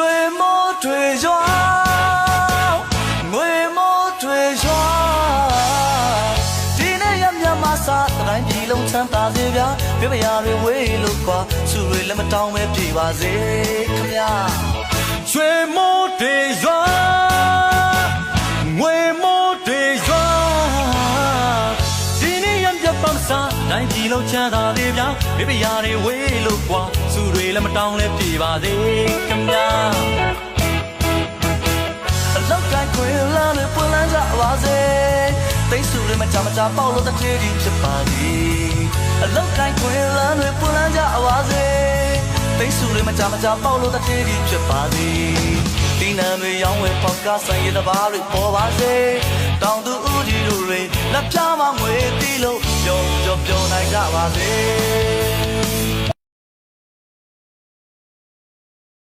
ရွှေမိုးတွေရွာငွေမိုးတွေရွာဒီနေ့ရမြမစားတိုင်းပြည်လုံးချမ်းသာစေဗျာပြပရာတွေဝေးလို့ကွာသူတွေလည်းမတောင်းပဲပြေပါစေခမညာရွှေမိုးတွေရွာငွေမိုးတွေရွာဒီနေ့ရမြတ်ပန်းစားနိုင်ပြည်လုံးချမ်းသာသေးဗျာဘေးပရာတွေဝေးလို့ သေးခင်ဗျာအလောက်တိုင်းခွေလမ်းတွေပွင့်လန်းကြပါစေသိစုတွေမကြမကြပေါက်လို့တစ်ထည်ဒီဖြစ်ပါသည်အလောက်တိုင်းခွေလမ်းတွေပွင့်လန်းကြပါစေသိစုတွေမကြမကြပေါက်လို့တစ်ထည်ဒီဖြစ်ပါသည်ဒီနံတွေရောင်းဝယ်ပေါက်ကဆိုင်ရတဲ့ဘာတွေပေါ်ပါစေတောင်သူဦးကြီးတို့တွေလက်ပြမငွေတီးလို့ပျော်ပျော်ပျော်နိုင်ကြပါစေ